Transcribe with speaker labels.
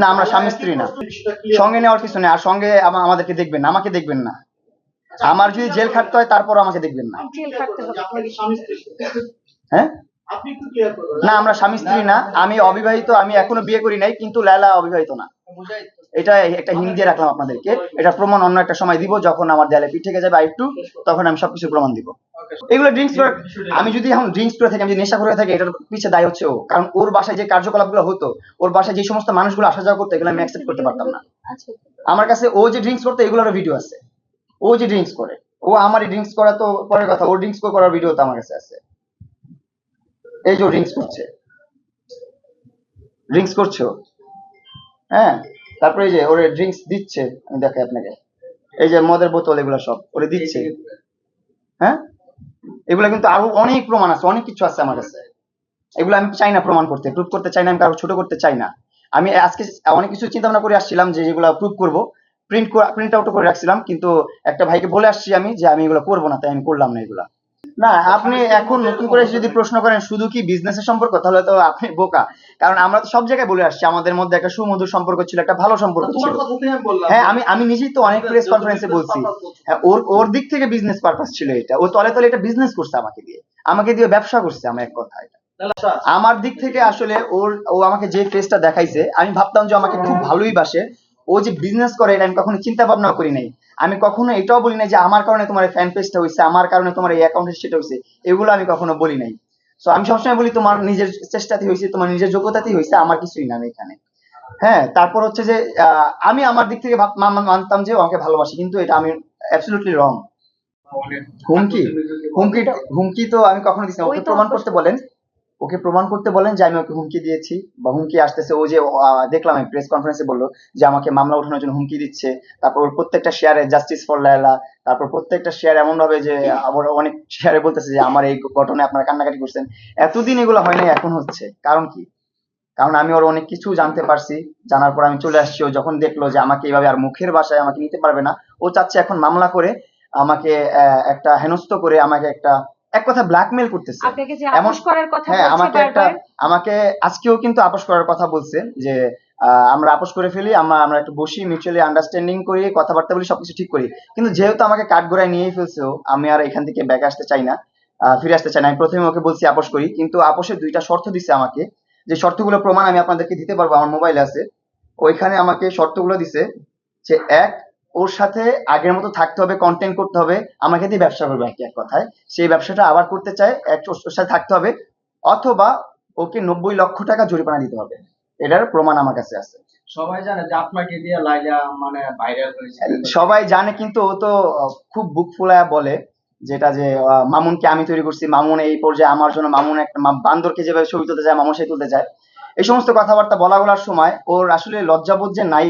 Speaker 1: না আমরা স্বামী স্ত্রী না। সঙ্গে নেওয়ার কিছু নেই আর সঙ্গে আমাদেরকে দেখবেন না আমাকে দেখবেন না। আমার যদি জেল খাটতে হয় তারপর আমাকে দেখবেন না। হ্যাঁ? না আমরা স্বামী স্ত্রী না আমি অবিবাহিত আমি এখনও বিয়ে করি নাই কিন্তু লালা অবিবাহিত না। এটা একটা হিন্দি দিয়ে রাখলাম আপনাদেরকে। এটা প্রমাণ অন্য একটা সময় দিব, যখন আমার দেয়ালে পিঠ থেকে যাবে আরেকটু, তখন আমি সবকিছু প্রমাণ দিব। এগুলো ড্রিঙ্কস আমি যদি এখন ড্রিঙ্কস করে থাকি, আমি নেশা করে থাকি, এটার পিছে দায় হচ্ছে ও। কারণ ওর বাসায় যে কার্যকলাপগুলো হতো, ওর বাসায় যে সমস্ত মানুষগুলো আসা যাওয়া করতো, এগুলো আমি অ্যাকসেপ্ট করতে পারতাম না। আমার কাছে ও যে ড্রিঙ্কস করতো এগুলোর ভিডিও আছে। ও যে ড্রিঙ্কস করে। ও আমারই ড্রিঙ্কস করা তো পরের কথা, ও ড্রিঙ্কস করার ভিডিও তো আমার কাছে আছে। এই যে ড্রিঙ্কস করছে। ড্রিঙ্কস করছে। হ্যাঁ? তারপরে এই যে ওরে ড্রিঙ্কস দিচ্ছে, আমি দেখাই আপনাকে। এই যে মদের বোতল, এগুলো সব ওরে দিচ্ছে। হ্যাঁ? এগুলো কিন্তু আরও অনেক প্রমাণ আছে, অনেক কিছু আছে আমার কাছে। এগুলো আমি চাই না প্রমাণ করতে প্রুভ করতে চাই না, আমি কারও ছোট করতে চাই না। আমি আজকে অনেক কিছু চিন্তা ভাবনা করে আসছিলাম যে যেগুলো প্রুভ করব। প্রিন্ট প্রিন্ট আউট করে রাখছিলাম, কিন্তু একটা ভাইকে বলে আসছি আমি যে আমি এগুলো করব না, তাই আমি করলাম না এগুলা। না আপনি এখন নতুন করে যদি প্রশ্ন করেন শুধু কি বিজনেসের সম্পর্ক তাহলে তো আপনি বোকা। কারণ আমরা তো সব জায়গায় বলে আসছি আমাদের মধ্যে একটা সুমধুর সম্পর্ক ছিল একটা ভালো সম্পর্ক ছিল। হ্যাঁ আমি আমি নিজেই তো অনেক প্রেস কনফারেন্সে বলছি। হ্যাঁ, ওর ওর দিক থেকে বিজনেস পারপাস ছিল এটা। ও তলে তলে এটা বিজনেস করছে আমাকে দিয়ে। আমাকে দিয়ে ব্যবসা করছে আমার এক কথা এটা আমার দিক থেকে আসলে ওর ও আমাকে যে ফেসটা দেখাইছে আমি ভাবতাম যে আমাকে খুব ভালোই বাসে। ও যে বিজনেস করে এটা আমি কখনো চিন্তা ভাবনা করি নাই। আমি কখনো এটাও বলি নাই যে আমার কারণে তোমার ফ্যান পেজটা হয়েছে আমার কারণে তোমার এই অ্যাকাউন্ট সেটা হয়েছে এগুলো আমি কখনো বলি নাই। সো আমি সবসময় বলি তোমার নিজের চেষ্টাতে হয়েছে তোমার নিজের যোগ্যতাতেই হয়েছে আমার কিছুই না এখানে। হ্যাঁ তারপর হচ্ছে যে আহ, আমি আমার দিক থেকে মানতাম যে আমাকে ভালোবাসে কিন্তু এটা আমি অ্যাবসলিউটলি রং হুমকি হুমকি হুমকি তো আমি কখনো দিচ্ছি প্রমাণ করতে বলেন। ওকে প্রমাণ করতে বলেন যে আমি ওকে হুমকি দিয়েছি বা হুমকি আসতেছে। ও যে দেখলাম আমি প্রেস কনফারেন্সে বলল যে আমাকে মামলা ওঠানোর জন্য হুমকি দিচ্ছে। তারপর ওর প্রত্যেকটা শেয়ারে জাস্টিস ফর লায়লা তারপর প্রত্যেকটা শেয়ার এমন ভাবে যে আবার অনেক শেয়ারে বলতেছে যে, আমার এই ঘটনায় আপনারা কান্নাকাটি করছেন। এতদিন এগুলো হয় নাই, এখন হচ্ছে। কারণ কি? কারণ আমি ওর অনেক কিছু জানতে পারছি। জানার পর আমি চলে আসছি। ও যখন দেখল যে আমাকে এইভাবে আর মুখের ভাষায় আমাকে নিতে পারবে না, ও চাচ্ছে এখন মামলা করে আমাকে একটা হেনস্থ করে আমাকে একটা এক কথা ব্ল্যাকমেল করতেছে।
Speaker 2: আপনাকে যে আপোষ করার কথা
Speaker 1: হ্যাঁ আমাকে একটা আমাকে আজকেও কিন্তু আপোষ করার কথা বলছে যে আমরা আপোষ করে ফেলি আমরা আমরা একটু বসি মিউচুয়ালি আন্ডারস্ট্যান্ডিং করি কথাবার্তা বলি সবকিছু ঠিক করি। কিন্তু যেহেতু আমাকে কাঠগড়ায় নিয়েই ফেলছে আমি আর এখান থেকে ব্যাক আসতে চাই না ফিরে আসতে চাই না। আমি প্রথমে ওকে বলছি আপোষ করি কিন্তু আপোষের দুইটা শর্ত দিছে আমাকে। যে শর্তগুলো প্রমাণ আমি আপনাদেরকে দিতে পারব আমার মোবাইল আছে। ওইখানে আমাকে শর্তগুলো দিছে যে এক ওর সাথে আগের মতো থাকতে হবে কন্টেন্ট করতে হবে। আমাকে দিয়ে ব্যবসা করবে আর কি এক কথায়। সেই ব্যবসাটা আবার করতে চায় এক ওর সাথে থাকতে হবে। অথবা ওকে নব্বই লক্ষ টাকা জরিমানা দিতে হবে। এটার প্রমাণ আমার কাছে আছে।
Speaker 3: সবাই জানে যে আপনাকে দিয়ে লাইলা মানে ভাইরাল হয়েছে?
Speaker 1: সবাই জানে কিন্তু ও তো খুব বুক ফুলায় বলে যেটা যে মামুনকে আমি তৈরি করছি মামুন এই পর্যায়ে আমার জন্য মামুন একটা বান্দরকে যেভাবে ছবি তুলতে যায় মামুন সেই তুলতে যায়। এই সমস্ত কথাবার্তা বলা বলার সময় ওর আসলে লজ্জাবোধ যে নাই